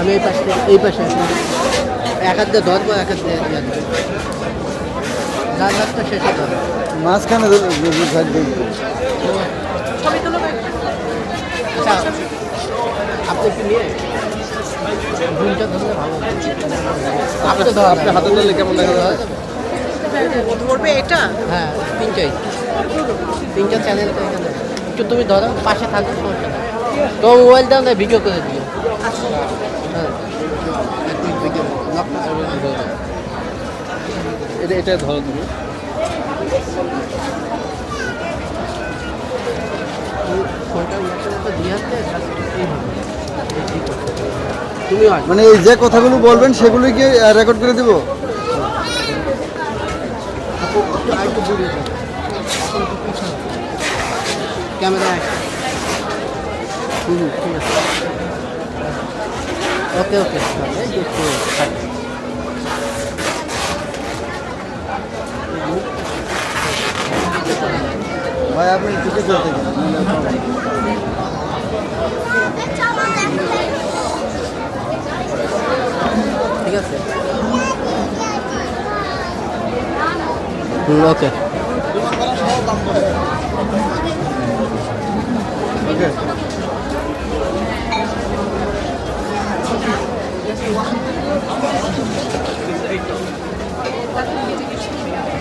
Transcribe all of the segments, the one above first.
আমি এই পাশে এই পাশে আছি এক হাত দিয়ে ধরবো এক হাত দিয়ে ইয়ে দেবো যার হাতটা শেষে ধরো মাঝখানে সাইড দিন আচ্ছা আপনি কি নিয়ে দুইটা ধরলে ভালো হতো। আপনি হাতে ধরলে কেমন দেখা যায়? ধরবে এটা হ্যাঁ তিনটা চ্যানেল তো একটু তুমি ধরো পাশে থাকো সমস্যা। তোমার মোবাইল দাও না ভিডিও করে দিও হ্যাঁ। এটা এটা ধরো তুমি ফোনটা দিয়ে আসতে মানে এই যে কথাগুলো বলবেন সেগুলো কি রেকর্ড করে দিব? Camera okay okay. ভাই আপনি টিকিট করে ঠিক আছে। ওকে।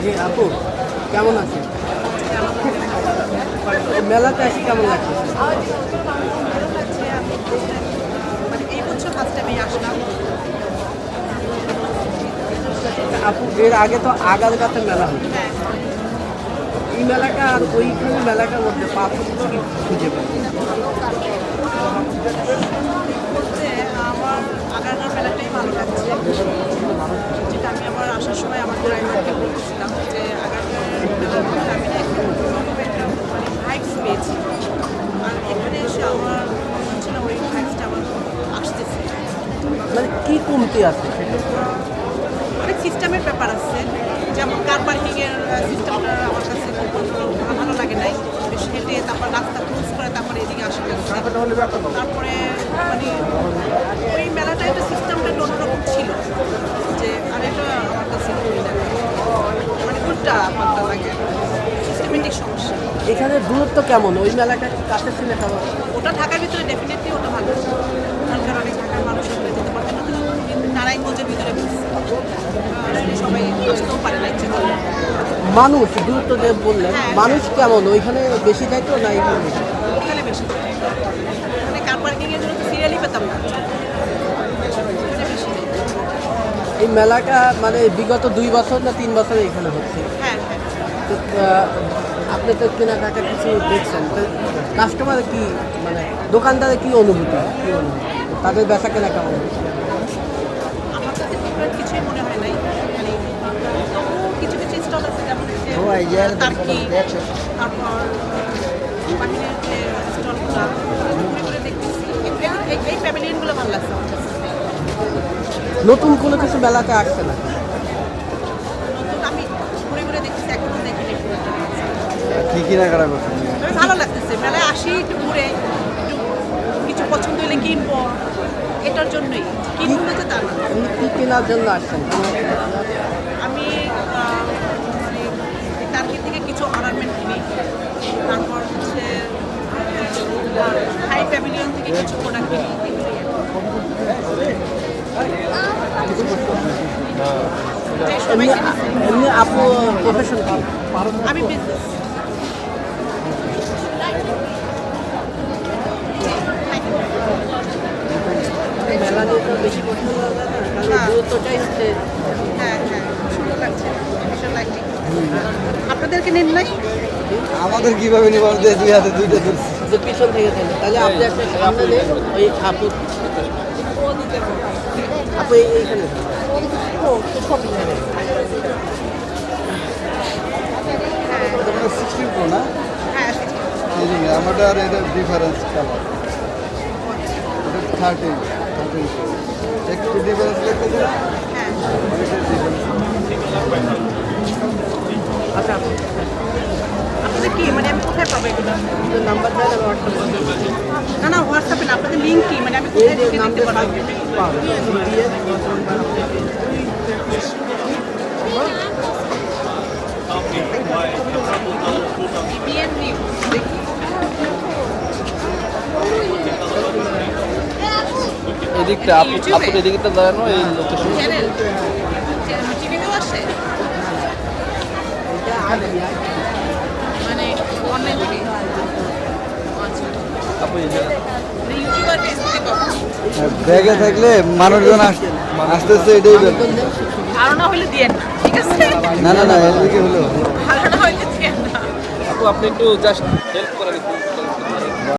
জি আপু কেমন আছেন? মেলাতে আসি কেমন লাগছে? মানে এই বছর ফার্স্ট টাইম আসলাম। আপু, এর আগে তো আগালগাতে মেলা হতো। এই মেলাটা আর ওইখানে মেলাটার মধ্যে পার্থক্য খুঁজে পাই আমার মেলাটাই ভালো লাগছে যেটা আমি আমার আসার সময় আমার ড্রাইভারকে বলছিলাম যে আমি একটু মানে ভাইবস পেয়েছি আর এখানে এসে আমার মনে হচ্ছে ওই ভাইবসটা আমার আসতেছে মানে কি কমতি আছে সেটা? সিস্টেমের ব্যাপার আছে। যেমন কার পার্কিংয়ের সিস্টেমটা আমার কাছে ভালো- লাগে নাই। বেশ হেঁটে তারপর রাস্তা ক্রস করে তারপরে এদিকে আসা তারপরে মানে ওই মেলাটা একটা সিস্টেমটা একটু অন্যরকম ছিল। যে আর এটা আমার কাছে মানে উল্টা পাল্টা লাগে। সিস্টেমেটিক সমস্যা। এখানে দূরত্ব কেমন? ওই মেলাটা কাছে ছিল ওটা ঢাকার ভিতরে ডেফিনেটলি ওটা ভালো। কারণ কারণ অনেক ঢাকার মানুষ ওখানে যেতে পারবে না কিন্তু নারায়ণগঞ্জের ভিতরে বসছে সবাই আসতেও পারে না ইচ্ছে করলে মানুষ দূরত্ব যে বললেন হ্যাঁ। মানুষ কেমন? ওইখানে বেশি যাইতো না এখানে বেশি? ওখানে বেশি মানে কার পার্কিংয়ের জন্য তো সিরিয়ালই পেতাম না। ওখানে বেশি এই মেলাটা মানে বিগত দুই বছর না তিন বছর এখানে হচ্ছে? হ্যাঁ হ্যাঁ। তো, আপনি তো কেনাকাটা কিছু দেখছেন তো কাস্টমার কি মানে দোকানদারের কি অনুভূতি? কি অনুভূতি? তাদের বেচা কেনা কেমন? আমার কাছে কিছুই মনে হয় নাই মানে তবুও কিছু কিছু স্টল আছে যেমন এই যে ও, এই যে তার্কি তারপর বাহিরের যে স্টলগুলো ঘুরে ঘুরে দেখতেছি। এই- প্যাভিলিয়নগুলো ভালো লাগছে আমার কাছে। নতুন কোনো কিছু মেলাতে আসছে না? নতুন আমি ঘুরে ঘুরে দেখতেছি এখনও দেখিনি। কি ভালো লাগতেছে মেলায় আসি একটু ঘুরে একটু কিছু পছন্দ হলে কিনবো। এটার জন্যই। কিনবো তো তার না। কি কেনার জন্য আসছেন আমি আহ, মানে টার্কি থেকে কিছু অর্নামেন্ট কিনি তারপর হচ্ছে হাই প্যাভিলিয়ন থেকে কিছু প্রোডাক্ট কিনি এটাই সবাই এমনি আপু প্রফেশন কি আমি বিজনেস মেলা নিয়ে তো বেশি প্রশ্ন না, কারণ হচ্ছে হ্যাঁ হ্যাঁ সুন্দর লাগছে ভীষণ লাগছে আপনাদেরকে নিন নাই? আমাদের কীভাবে নিব? দুই হাতে দুইটা ধরছি। পিছন থেকে তাহলে তাহলে আপনি একটা সামনে ওই আপু আপু এইখানে। সিক্সটিন প্রো না? হ্যাঁ, আমাদের আর এটা ডিফারেন্স কালার এটা থার্টিন আচ্ছা। আপনাদের কি? মানে কোথায় পাবো এগুলো? নাম্বার দেওয়া হোয়াটসঅ্যাপে না না হোয়াটসঅ্যাপে না লিঙ্ক কি? মানে আমি কোথায় দেখতে এদিকটা দাঁড়ানো এই লোকেশন চ্যানেল টিভিতেও আসে মানে অনলাইন থেকে আচ্ছা আপু এই জায়গা মানে ইউটিউব আর ফেসবুকে পাবো ব্যাগে থাকলে মানুষজন আসতে আসতেছে এটাই ব্যাপার। ধারণা হলে দিয়েন না ঠিক আছে? না না না এদিকে হলো। ধারণা হলে দিয়েন না। আপু আপনি একটু জাস্ট হেল্প করেন একটু